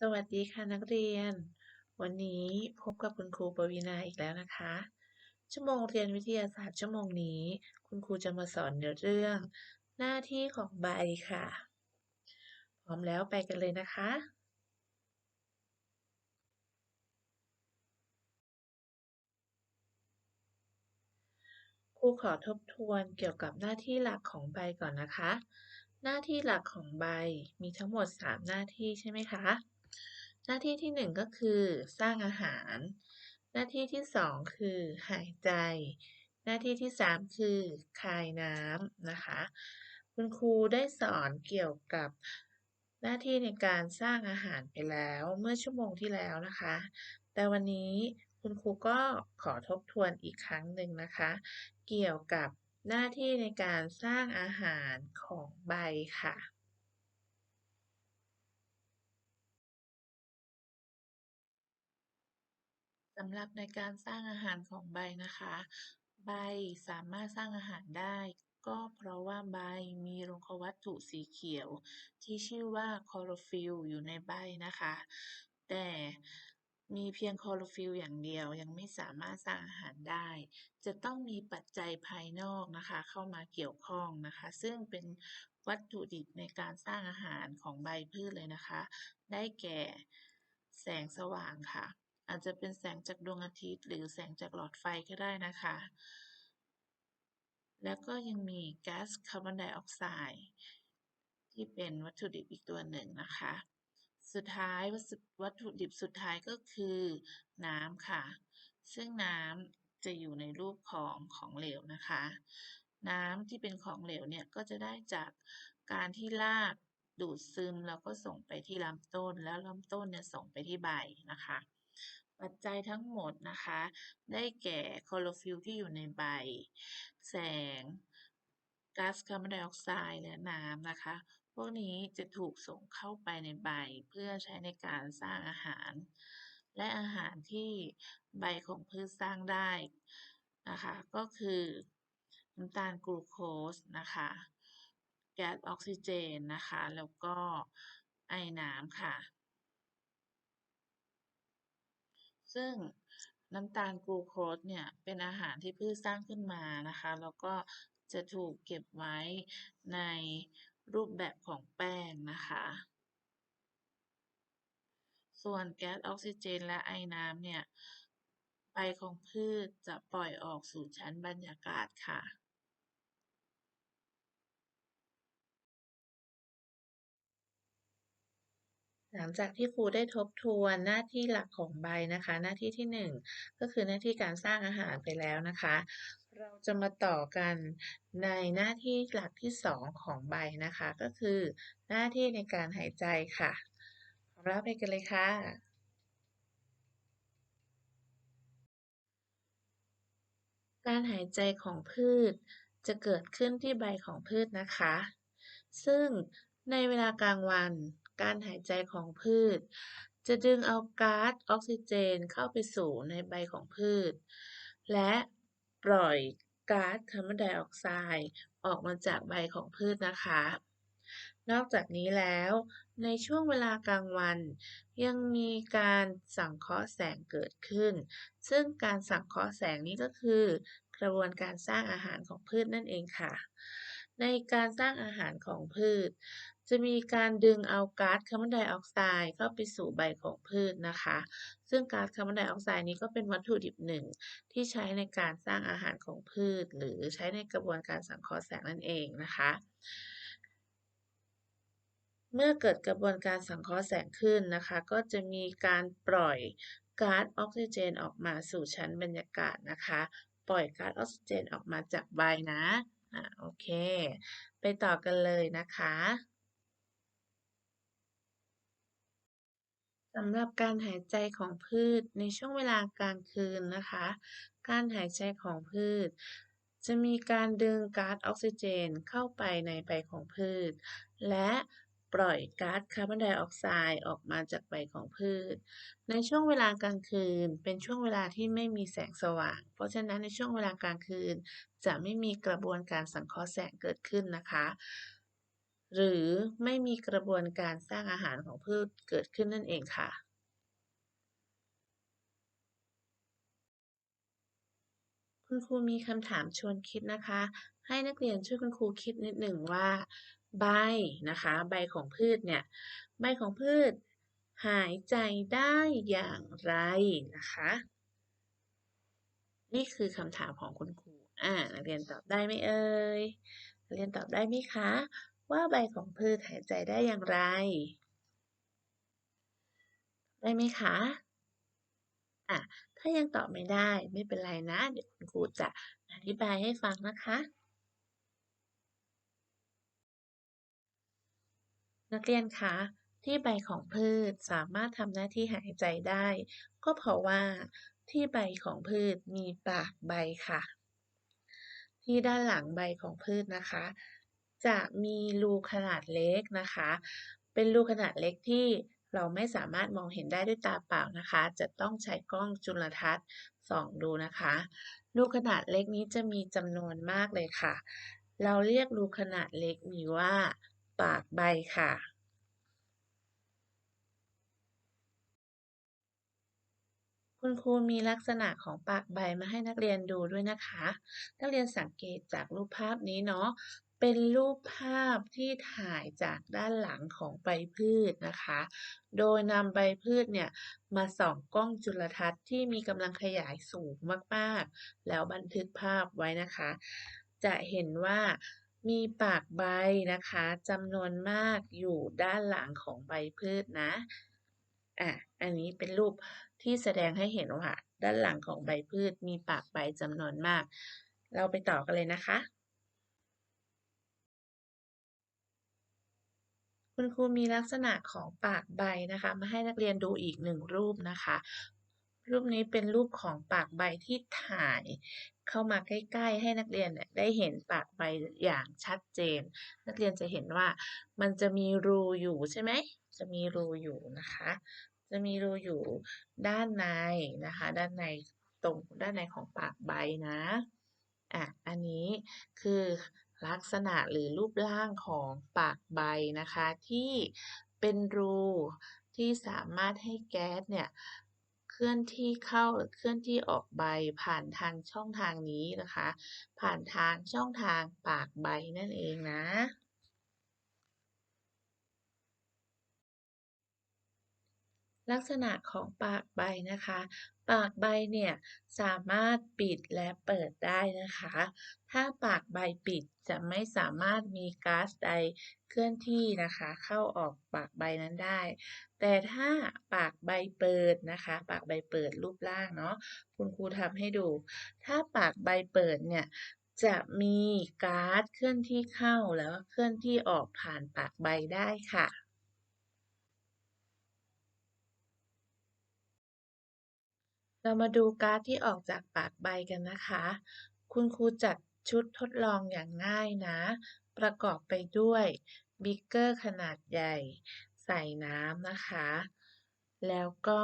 สวัสดีค่ะนักเรียน วันนี้พบกับคุณครูปวีณาอีกแล้วนะคะ ชั่วโมงเรียนวิทยาศาสตร์ชั่วโมงนี้ คุณครูจะมาสอนเรื่อง หน้าที่ของใบค่ะ พร้อมแล้วไปกันเลยนะคะ ครูขอทบทวนเกี่ยวกับหน้าที่หลักของใบก่อนนะคะ หน้าที่หลักของใบมีทั้งหมด 3 หน้าที่ใช่ไหมคะ หน้าที่ที่ 1 ก็คือสร้างอาหาร หน้าที่ที่ 2 คือหายใจ หน้าที่ที่ 3 คือคายน้ำนะคะ คุณครูได้สอนเกี่ยวกับหน้าที่ในการสร้างอาหารไปแล้วเมื่อชั่วโมงที่แล้วนะคะ แต่วันนี้คุณครูก็ขอทบทวนอีกครั้งหนึ่งนะคะ เกี่ยวกับหน้าที่ในการสร้างอาหารของใบค่ะ สำหรับในการสร้างอาหารของใบนะคะ ใบสามารถสร้างอาหารได้ ก็เพราะว่าใบมีโลหะวัตถุสีเขียว ที่ชื่อว่าคลอโรฟิลล์อยู่ในใบนะคะ แต่มีเพียงคลอโรฟิลล์อย่างเดียวยังไม่สามารถสร้างอาหารได้ จะต้องมีปัจจัยภายนอกนะคะ เข้ามาเกี่ยวข้องนะคะ ซึ่งเป็นวัตถุดิบในการสร้างอาหารของใบพืชเลยนะคะ ได้แก่แสงสว่างค่ะ อาจจะเป็นแสงจากดวงอาทิตย์ หรือแสงจากหลอดไฟก็ได้นะคะ แล้วก็ยังมีแก๊สคาร์บอนไดออกไซด์ที่เป็นวัตถุดิบอีกตัวหนึ่งนะคะ สุดท้ายวัตถุดิบสุดท้ายก็คือน้ำค่ะ ซึ่งน้ำจะอยู่ในรูปของของเหลวนะคะ น้ำที่เป็นของเหลวเนี่ยก็จะได้จากการที่รากดูดซึมแล้วก็ส่งไปที่ลำต้น แล้วลำต้นเนี่ยส่งไปที่ใบนะคะ ปัจจัยทั้งหมดนะคะ ได้แก่คลอโรฟิลล์ที่อยู่ในใบ แสงก๊าซคาร์บอนไดออกไซด์และน้ำนะคะ พวกนี้จะถูกส่งเข้าไปในใบเพื่อใช้ในการสร้างอาหาร และอาหารที่ใบของพืชสร้างได้นะคะ ก็คือน้ำตาลกลูโคสนะคะ แก๊สออกซิเจนนะคะ แล้วก็ไอน้ำค่ะ ซึ่งน้ำตาลกลูโคสเนี่ยเป็นอาหารที่พืชสร้างขึ้นมานะคะ แล้วก็จะถูกเก็บไว้ในรูปแบบของแป้งนะคะ ส่วนแก๊สออกซิเจนและไอน้ำเนี่ยใบของพืชจะปล่อยออกสู่ชั้นบรรยากาศค่ะ หลังจากที่ครูได้ทบทวนหน้าที่หลักของใบนะคะ หน้าที่ที่ 1 ก็คือหน้าที่การสร้างอาหารไปแล้วนะคะ เราจะมาต่อกันในหน้าที่หลักที่ 2 ของใบนะคะ ก็คือ หน้าที่ในการหายใจค่ะพร้อมแล้วไปกันเลยค่ะการหายใจของพืชจะเกิดขึ้นที่ใบของพืชนะคะ ซึ่งในเวลากลางวัน การหายใจของพืช จะดึงเอาก๊าซออกซิเจนเข้าไปสู่ในใบของพืช และปล่อยก๊าซคาร์บอนไดออกไซด์ออกมาจากใบของพืชนะคะ นอกจากนี้แล้วในช่วงเวลากลางวัน ยังมีการสังเคราะห์แสงเกิดขึ้น ซึ่งการสังเคราะห์แสงนี้ก็คือกระบวนการสร้างอาหารของพืชนั่นเองค่ะ ในการสร้างอาหารของพืช จะมีการดึงเอาก๊าซคาร์บอนไดออกไซด์เข้าไปสู่ใบของพืชนะคะ ซึ่งก๊าซคาร์บอนไดออกไซด์นี้ก็เป็นวัตถุดิบหนึ่ง ที่ใช้ในการสร้างอาหารของพืช หรือใช้ในกระบวนการสังเคราะห์แสงนั่นเองนะคะ เมื่อเกิดกระบวนการสังเคราะห์แสงขึ้นนะคะ ก็จะมีการปล่อยก๊าซออกซิเจนออกมาสู่ชั้นบรรยากาศนะคะ ปล่อยก๊าซออกซิเจนออกมาจากใบนะอ่าโอเค ไปต่อกันเลยนะคะ สำหรับการหายใจของพืชในช่วงเวลากลางคืนนะคะ การหายใจของพืช จะมีการดึงก๊าซออกซิเจนเข้าไปในใบของพืช และปล่อยก๊าซคาร์บอนไดออกไซด์ออกมาจากใบของพืช ในช่วงเวลากลางคืน เป็นช่วงเวลาที่ไม่มีแสงสว่าง เพราะฉะนั้นในช่วงเวลากลางคืน จะไม่มีกระบวนการสังเคราะห์แสงเกิดขึ้นนะคะ หรือไม่มีกระบวนการสร้างอาหารของพืชเกิดขึ้นนั่นเองค่ะคุณครูมีคำถามชวนคิดนะคะ ให้นักเรียนช่วยคุณครูคิดนิดหนึ่งว่า ใบนะคะ ใบของพืชเนี่ย ใบของพืช หายใจได้อย่างไรนะคะ นี่คือคำถามของคุณครูอ่านักเรียนตอบได้ไหมเอ่ยนักเรียนตอบได้ไหมคะ ว่าใบของพืชหายใจได้อย่างไร ได้ไหมคะอะถ้ายังตอบไม่ได้ไม่เป็นไรนะ เดี๋ยวคุณครูจะอธิบายให้ฟังนะคะ นักเรียนคะที่ใบของพืชสามารถทำหน้าที่หายใจได้ ก็เพราะว่าที่ใบของพืชมีปากใบค่ะ ที่ด้านหลังใบของพืชนะคะ จะมีรูขนาดเล็กนะคะ เป็นรูขนาดเล็กที่เราไม่สามารถมองเห็นได้ด้วยตาเปล่านะคะ จะต้องใช้กล้องจุลทรรศน์ส่องดูนะคะ รูขนาดเล็กนี้จะมีจำนวนมากเลยค่ะ เราเรียกรูขนาดเล็กนี้ว่า ปากใบค่ะคุณครูมีลักษณะของปากใบมาให้นักเรียนดูด้วยนะคะ นักเรียนสังเกตจากรูปภาพนี้เนาะ เป็นรูปภาพที่ถ่ายจากด้านหลังของใบพืชนะคะ โดยนำใบพืชเนี่ยมาส่องกล้องจุลทรรศน์ที่มีกำลังขยายสูงมากๆ แล้วบันทึกภาพไว้นะคะ จะเห็นว่ามีปากใบนะคะจำนวนมากอยู่ด้านหลังของใบพืชนะ อะ อันนี้เป็นรูปที่แสดงให้เห็นว่า ด้านหลังของใบพืชมีปากใบจำนวนมาก เราไปต่อกันเลยนะคะ คุณครูมีลักษณะของปากใบนะคะ มาให้นักเรียนดูอีกหนึ่งรูปนะคะ รูปนี้เป็นรูปของปากใบที่ถ่ายเข้ามาใกล้ๆ ให้นักเรียนได้เห็นปากใบอย่างชัดเจน นักเรียนจะเห็นว่ามันจะมีรูอยู่ใช่ไหมจะมีรูอยู่นะคะ จะมีรูอยู่ด้านในนะคะ ด้านในตรงด้านในของปากใบนะอะอันนี้คือ ลักษณะหรือรูปร่างของปากใบนะคะ ที่เป็นรูที่สามารถให้แก๊สเนี่ยเคลื่อนที่เข้าหรือเคลื่อนที่ออกใบผ่านทางช่องทางนี้นะคะ ผ่านทางช่องทางปากใบนั่นเองนะ ลักษณะของปากใบนะคะ ปากใบเนี่ยสามารถปิดและเปิดได้นะคะ ถ้าปากใบปิดจะไม่สามารถมีก๊าซใดเคลื่อนที่นะคะ เข้าออกปากใบนั้นได้ แต่ถ้าปากใบเปิดนะคะ ปากใบเปิดรูปร่างเนาะคุณครูทำให้ดู ถ้าปากใบเปิดเนี่ยจะมีก๊าซเคลื่อนที่เข้าแล้วเคลื่อนที่ออกผ่านปากใบได้ค่ะ เรามาดูก๊าซที่ออกจากปากใบกันนะคะ คุณครูจัดชุดทดลองอย่างง่ายนะ ประกอบไปด้วยบิกเกอร์ขนาดใหญ่ ใส่น้ำนะคะ แล้วก็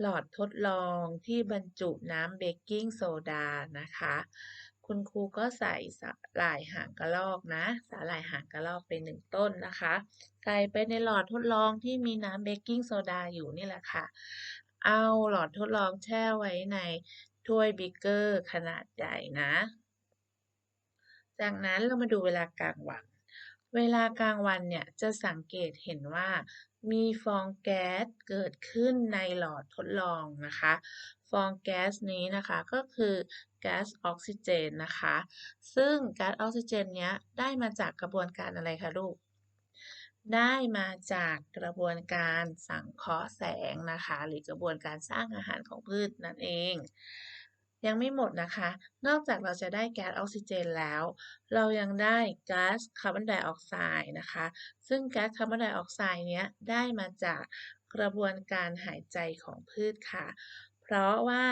หลอดทดลองที่บรรจุน้ำเบกกิ้งโซดานะคะ คุณครูก็ใส่สาหร่ายหางกระรอกนะ สาหร่ายหางกระรอกไปหนึ่งต้นนะคะ ใส่ไปในหลอดทดลองที่มีน้ำเบกกิ้งโซดาอยู่นี่แหละค่ะ เอาหลอดทดลองแช่ไว้ในถ้วยบิกเกอร์ขนาดใหญ่นะ จากนั้นเรามาดูเวลากลางวัน เวลากลางวันเนี่ยจะสังเกตเห็นว่ามีฟองแก๊สเกิดขึ้นในหลอดทดลองนะคะ ฟองแก๊สนี้นะคะก็คือแก๊สออกซิเจนนะคะ ซึ่งแก๊สออกซิเจนเนี้ยได้มาจากกระบวนการอะไรคะลูก ได้มาจากกระบวนการสังเคราะห์แสงนะคะ หรือกระบวนการสร้างอาหารของพืชนั่นเอง ยังไม่หมดนะคะ นอกจากเราจะได้แก๊สออกซิเจนแล้ว เรายังได้ก๊าซคาร์บอนไดออกไซด์นะคะ ซึ่งก๊าซคาร์บอนไดออกไซด์เนี้ยได้มาจากกระบวนการหายใจของพืชค่ะ เพราะว่า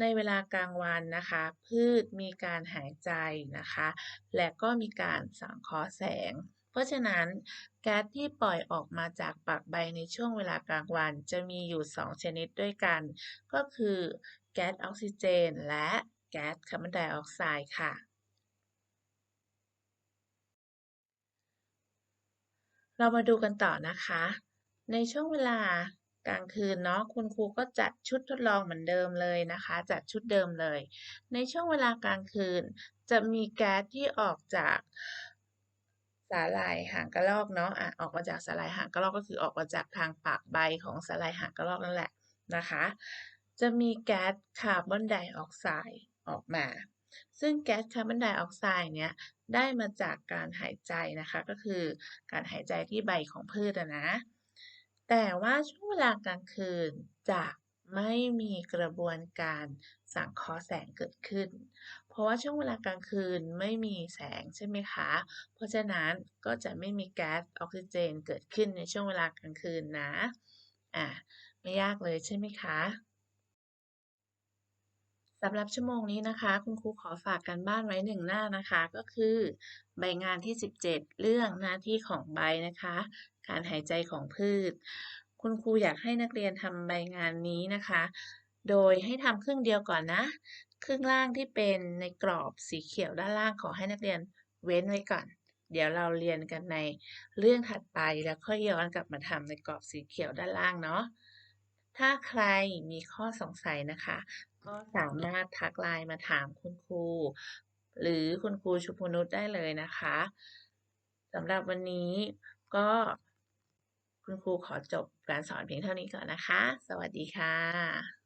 ในเวลากลางวันนะคะ พืชมีการหายใจนะคะ และก็มีการสังเคราะห์แสง ราะฉะนั้นแก๊สที่ปล่อยออกมาจากปากใบในช่วงเวลากลางวัน จะมีอยู่ 2 ชนิดด้วยกัน ก็คือแก๊สออกซิเจน และแก๊สคาร์บอนไดออกไซด์ค่ะเรามาดูกันต่อนะคะ ในช่วงเวลากลางคืนเนาะคุณครูก็จัดชุดทดลองเหมือนเดิมเลยนะคะ จัดชุดเดิมเลย ในช่วงเวลากลางคืน จะมีแก๊สที่ออกจาก สาหร่ายหางกระรอกเนาะอะออกมาจากสาหร่ายหางกระรอกก็คือออกมาจากทางปากใบของสาหร่ายหางกระรอกนั่นแหละนะคะ จะมีแก๊สคาร์บอนไดออกไซด์ออกมา ซึ่งแก๊สคาร์บอนไดออกไซด์เนี่ยได้มาจากการหายใจนะคะ ก็คือการหายใจที่ใบของพืชนะ แต่ว่าช่วงเวลากลางคืนจะ ไม่มีกระบวนการสังเคราะห์แสงเกิดขึ้น เพราะว่าช่วงเวลากลางคืนไม่มีแสงใช่ไหมคะ เพราะฉะนั้นก็จะไม่มีแก๊สออกซิเจนเกิดขึ้นในช่วงเวลากลางคืนนะ อะไม่ยากเลยใช่ไหมคะสำหรับชั่วโมงนี้นะคะ คุณครูขอฝากกันบ้านไว้หนึ่งหน้านะคะ ก็คือ ใบงานที่ 17 เรื่องหน้าที่ของใบนะคะ การหายใจของพืช คุณครูอยากให้นักเรียนทำใบงานนี้นะคะ โดยให้ทำครึ่งเดียวก่อนนะ ครึ่งล่างที่เป็นในกรอบสีเขียวด้านล่างขอให้นักเรียนเว้นไว้ก่อน เดี๋ยวเราเรียนกันในเรื่องถัดไปแล้วค่อยย้อนกลับมาทำในกรอบสีเขียวด้านล่างเนาะ ถ้าใครมีข้อสงสัยนะคะ ก็สามารถทักไลน์มาถามคุณครู หรือคุณครูชุพนุชได้เลยนะคะสำหรับวันนี้ก็ คุณครูขอจบการสอนเพียงเท่านี้ก่อนนะคะ สวัสดีค่ะ